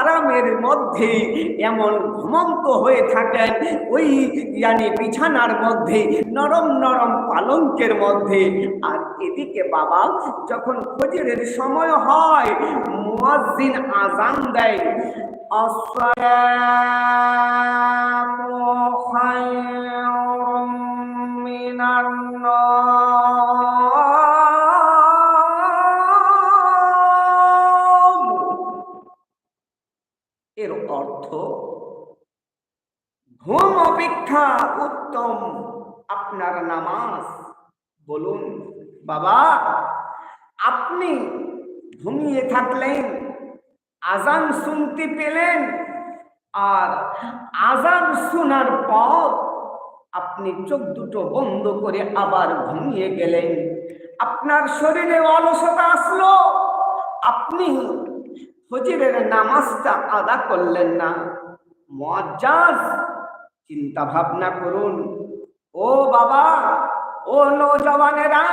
আরামের মধ্যে এমন ঘুমন্ত হয়ে থাকেন ওই ইয়ানি বিছানার মধ্যে, নরম নরম পালঙ্কের মধ্যে আর এদিকে বাবা, যখন ফজরের সময় হয়, মুয়াজ্জিন আজান দেয়, আসসালামু খায়রুম। অর্থ, ঘুম অপেক্ষা উত্তম আপনার নামাজ। বলুন, বাবা, আপনি ঘুমিয়ে থাকলেন, আজান শুনতে পেলেন, আর আজান শোনার পর আপনি চোখ দুটো বন্ধ করে আবার ঘুমিয়ে গেলেন। আপনার শরীরে অলসতা আসলো। আপনি ফজরের নামাজটা আদা করলেন না। মজ্জাজ চিন্তা ভাবনা করুন। ও বাবা, ও নৌজওয়ানেরা,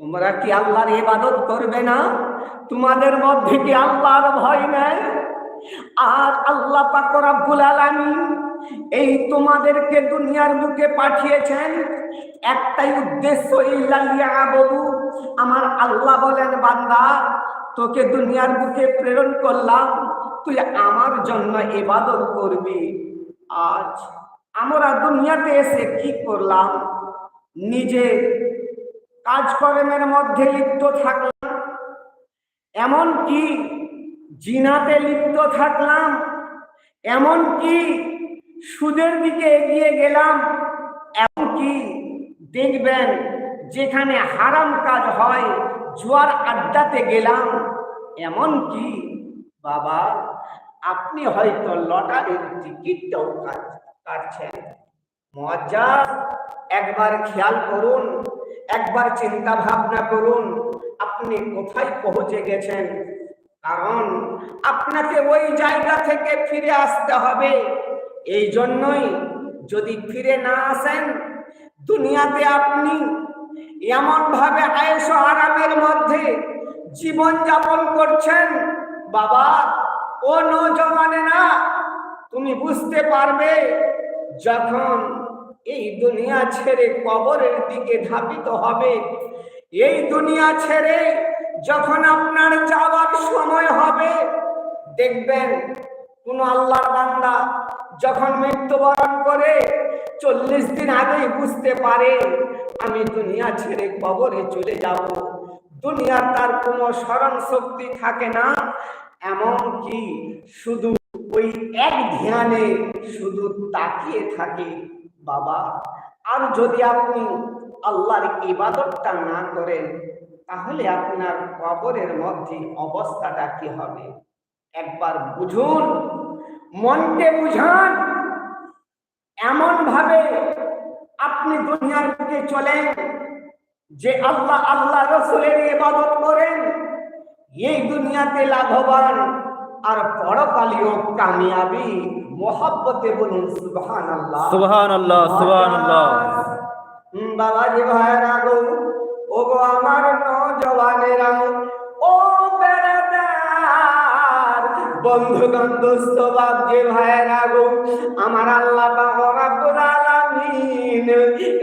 তোমরা কি আল্লাহর ইবাদত করবে না? তোমাদের মধ্যে কি আল্লাহর ভয় নেই? আর আল্লাহ পাক রব্বুল আলামিন এই তোমাদেরকে দুনিয়ার বুকে পাঠিয়েছেন। একটাই উদ্দেশ্য ইল্লালিয়াবুদু আমার আল্লাহ বলেন, বান্দা তোকে দুনিয়ার বুকে প্রেরণ করলাম। তুই আমার জন্য ইবাদত করবি। আজ আমরা দুনিয়াতে এসে কি করলাম? নিজে কাজকর্মের মধ্যে লিপ্ত থাকলাম। এমন কি জিনাতে লিপ্ত থাকলাম। এমন কি সুদের দিকে এগিয়ে গেলাম। এমন কি দেখবেন যেখানে হারাম কাজ হয় জোয়ার আড্ডাতে গেলাম। এমন কি? বাবা, আপনি হয়তো লটারির টিকিটটাও কাট- কাটছেন। মজা একবার খেয়াল করুন, একবার চিন্তা ভাবনা করুন, আপনি কোথায় পৌঁছে গেছেন? কারণ আপনাকে ওই জায়গা থেকে ফিরে আসতে হবে। এই জন্যই যদি ফিরে না আসেন, দুনিয়াতে আপনি এমন ভাবে আয়েস আরামের মধ্যে জীবন যাপন করছেন। বাবা, ও নজওয়ানে না, তুমি বুঝতে পারবে যখন এই দুনিয়া ছেড়ে কবরের দিকে ধাবিত হবে। এই দুনিয়া ছেড়ে যখন আপনার যাওয়ার সময় হবে, দেখবেন কোন আল্লাহর বান্দা যখন মৃত্যুবরণ করে চল্লিশ দিন আগেই বুঝতে পারে, আমি দুনিয়া ছেড়ে কবরে চলে যাব। দুনিয়ার তার কোনো স্মরণ শক্তি থাকে না এমন কি শুধু ওই এক ধ্যানে শুধু তাকিয়ে থাকে বাবা। আর যদি আপনি আল্লাহর ইবাদতটা না করেন, তাহলে আপনার কবরের মধ্যে অবস্থাটা কি হবে? একবার বুঝুন, মনকে বুঝান। এমন ভাবে আপনি দুনিয়ার দিকে চলেন যে আল্লাহ আল্লাহ রসুলের ইবাদত করেন এই দুনিয়াতে লাভবান আর পরকালীয় কামিয়াবি মোহাব্বতে বলুন সুবহান আল্লাহ সুবহানাল্লাহ, সুবহানাল্লাহ। বাবাজি ভাইরা গো ও গো আমার নজওয়ানেরা বন্ধুগণ দোস্ত যে ভাইরা গো, আমার আল্লাহ রব্বুল আলামিন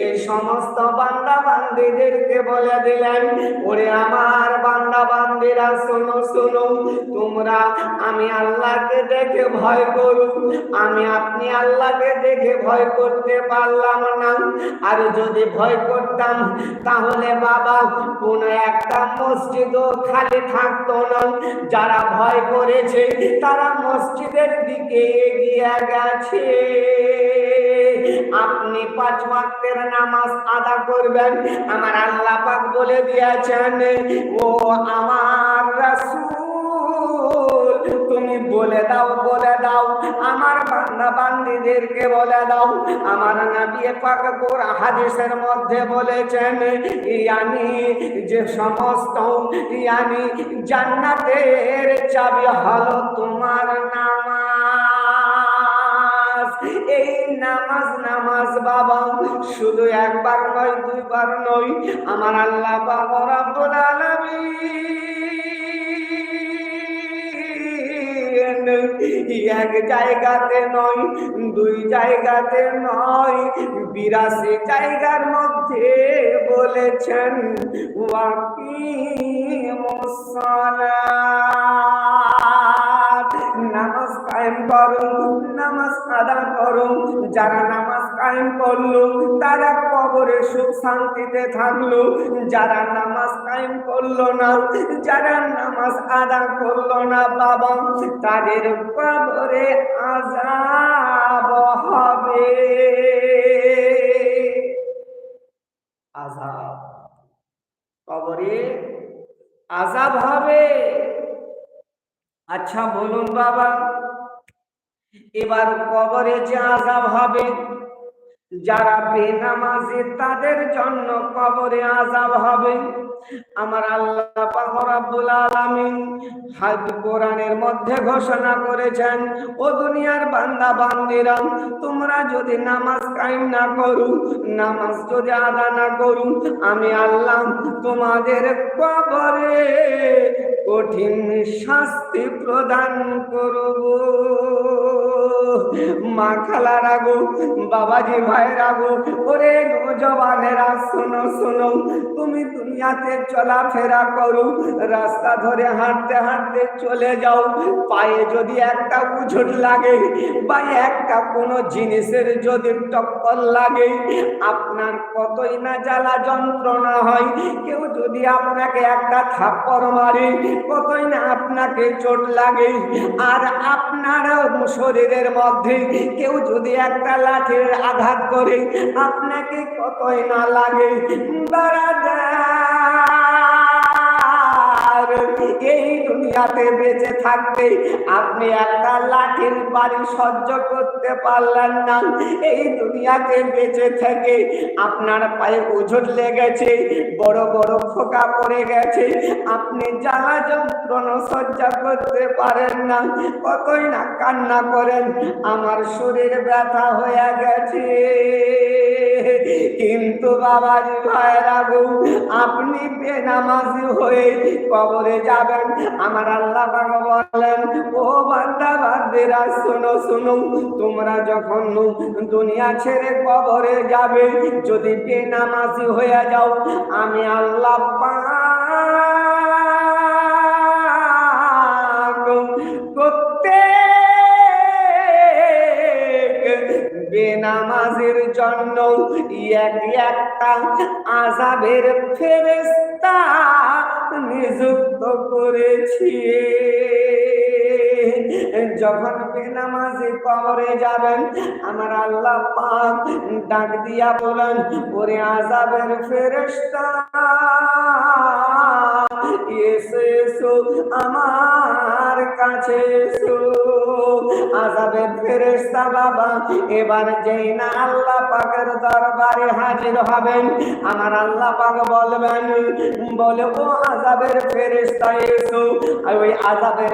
এই সমস্ত বান্দা বান্দীদেরকে বলে দিলেন, ওরে আমার বান্দা বান্দীরা শোনো শোনো, তোমরা আমি আল্লাহকে দেখে ভয় করু, আমি আপনি আল্লাহকে দেখে ভয় করতে পারলাম না। আর যদি ভয় করতাম, তাহলে বাবা, কোন একটা মসজিদও খালি থাকতো না। যারা ভয় করেছে তারা মসজিদের দিকে এগিয়ে গেছে। আপনি পাঁচ ওয়াক্তের নামাজ আদা করবেন, আমার আল্লাহ পাক বলে দিয়েছেন, ও আমার রাসূল বান্দা বান্দীদেরকে বলে দাও। আমার নবী পাক হাদিসের মধ্যে বলেছেন, ইয়ানি যে সমস্ত, ইয়ানি জান্নাতের চাবি হলো তোমার নামাজ। এই নামাজ নামাজ বাবা, শুধু একবার নয়, দুইবার নয়। আমার আল্লাহ বাবা রাব্বুল আলামিন এক জায়গাতে নয়, দুই জায়গাতে নয়। বিরাশি জায়গার মধ্যে বলেছেন ওয়াকি নামাজ কায়েম করুন নমস্কার করুন। যারা নামাজ কায়েম করল, তারা কবরে সুখ শান্তিতে থাকল। যারা নামাজ কায়েম করল না, যারা নামাজ আদা করল না, বাবা, তাদের কবরে আজাব হবে। আজাব কবরে আজাব হবে। আচ্ছা বলুন বাবা, এবার কবরে যে আজাব হবে যারা বেনামাজি তাদের জন্য কবরে আজাব হবে, আমার আল্লাহ পাক আলামিন হাজ কোরআনের মধ্যে ঘোষণা করেছেন, ও দুনিয়ার বান্দা বান্দিরা, তোমরা যদি নামাজ কায়েম না করু, নামাজ যদি আদা না করু, আমি আল্লাহ তোমাদের কবরে কঠিন শাস্তি প্রদান করব। মা খালার আগো বাবাজি ভাইয়ের আগো ওরে নজওয়ানেরা শোনো শোনো, তুমি দুনিয়াতে চলাফেরা করো, রাস্তা ধরে হাঁটতে হাঁটতে চলে যাও, পায়ে যদি একটা উঝট লাগে বা একটা কোনো জিনিসের যদি টক্কর লাগে, আপনার কতই না জ্বালা যন্ত্রণা হয়, কেউ যদি আপনাকে একটা থাপ্পড় মারে কতই না আপনাকে চোট লাগে, আর আপনার শরীরের মধ্যে কেউ যদি একটা লাঠির আঘাত করে, আপনাকে কতই না লাগে। এই দুনিয়াতে বেঁচে থাকতে আপনি একটা লাঠির বাড়ি সহ্য করতে পারলেন না। এই দুনিয়াতে বেঁচে থেকে আপনার পায়ে উঝট লেগেছে, বড় বড় ফোকা পড়ে গেছে। আপনি জ্বালা যন্ত্রণা সহ্য করতে পারেন না। কতই না কান্না করেন, আমার শরীর ব্যথা হয়ে গেছে। কিন্তু বাবাজি ভাইরা গো, আপনি বেনামাজি হয়ে কবরে যাবেন। আমার আল্লাহ বলেন, ও বান্দা, বান্দিরা, শোনো শোনো, তোমরা যখন দুনিয়া ছেড়ে কবরে যাবে, যদি বেনামাজি হয়ে যাও, আমি আল্লাহ পাক বেনামাজের জন্য এক একটা আজাবের ফেরেস্তা নিযুক্ত করেছি। যখন বেনামাজি কবরে যাবেন, আমার আল্লাহ পাক ডাক দিয়া বলেন, ওরে আজাবের ফেরেস্তা এসো, আমার কাছে আজাবের বাবা, এবার যেই না আল্লাহ পাকের দরবারে হাজির হবেন, আমার আল্লাহ পাক বলবেন, বলে, ও আজাবের এসো। ওই আজাবের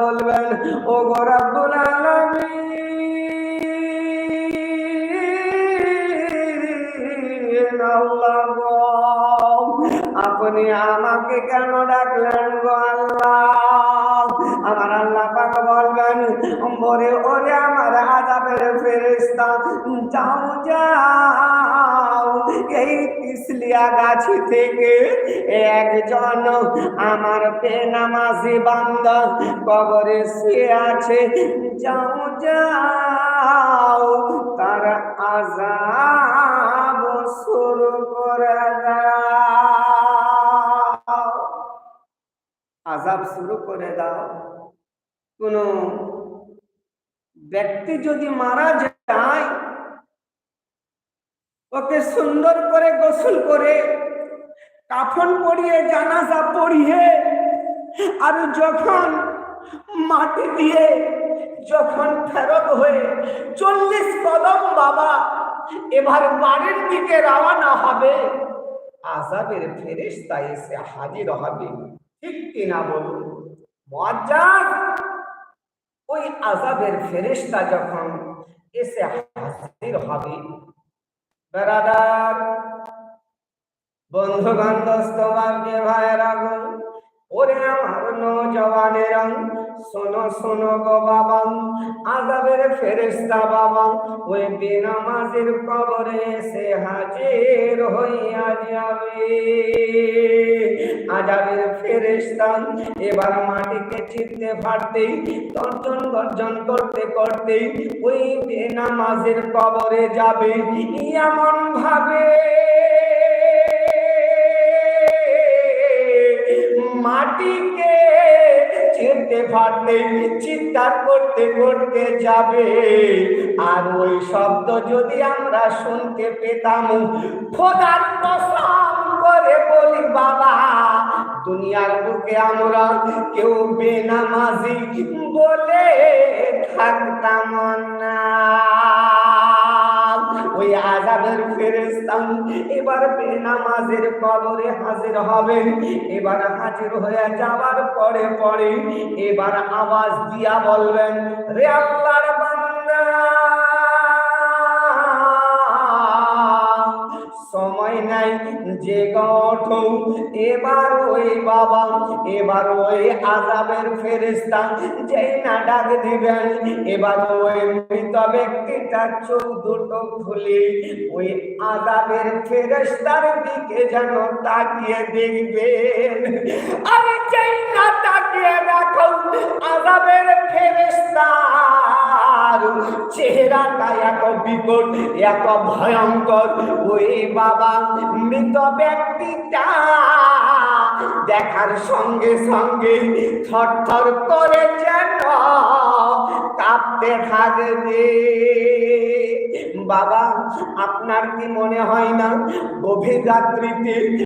বলবেন, ও আল্লাহ আপনি আমাকে কেন ডাকলেন গো আল্লাহ? বলে ওরে আমার আজাবের ফেরেশতা, যাও যাও। এই তিসলিয়া গাছি থেকে একজন আমার বেনামাজি বান্দা কবরে শুয়ে আছে। যাও যাও। তার আজাব শুরু করে দাও। আজাব শুরু করে দাও। কোন ব্যক্তি যদি মারা যায়, ওকে সুন্দর করে গোসল করে, কাফন পরিয়ে, জানাজা পড়িয়ে, আর যখন মাটি দিয়ে যখন ফেরত হয়ে চল্লিশ কদম বাবা এবার বাড়ির দিকে রওনা হবে আজাবের ফেরেশতা এসে হাজির হবে। ঠিক কিনা বলুন? মজ্জাজ? ওই আজাবের ফেরেশতা যখন এসে হাজির হবে বেড়াদার বন্ধুগণ, দোস্ত বাবকে ভাইয়েরা ওরে আমার নৌজওয়ানেরা শোনো শোনো গো বাবা আজাবের ফেরেস্তা বাবা ওই বেনামাজের কবরে এসে হাজির হইয়া যাবে। আজাবের ফেরেস্তা এবার মাটিকে চিনতে ফাটতেই, তর্জন গর্জন করতে করতে ওই বেনামাজের কবরে যাবে। এমন ভাবে মাটিকে চিনতে ফাটতে চিৎকার করতে করতে যাবে। আর ওই শব্দ যদি আমরা শুনতে পেতাম, খোদার করে বলি, বাবা, দুনিয়ার বুকে আমরা কেউ বেনামাজি বলে থাকতাম না। ওই আজাদের ফেরেস্তান এবার বেনামাজের কবরে হাজির হবেন। এবার হাজির হয়ে যাওয়ার পরে পরে এবার আওয়াজ দিয়া বলবেন, রে আল্লাহর সময় নাই যে গঠো এবার ওই বাবা, এবার ওই আজাবের ফেরেস্তা যেই না ডাক দিবেন, এবার ওই মৃত ব্যক্তিটা চোখ দুটো খুলে ওই আজাবের ফেরেস্তার দিকে যেন তাকিয়ে দেখবেন। আরে যেই না তাকিয়ে দেখো আজাবের ফেরেস্তার চেহারাটা এত বিকট, এত ভয়ঙ্কর। ওই বাবা মৃত ব্যক্তিটা দেখার সঙ্গে সঙ্গে থরথর করে যেন কাঁপতে থাকবে বাবা, আপনার কি মনে হয় না? গভীর রাত্রিতে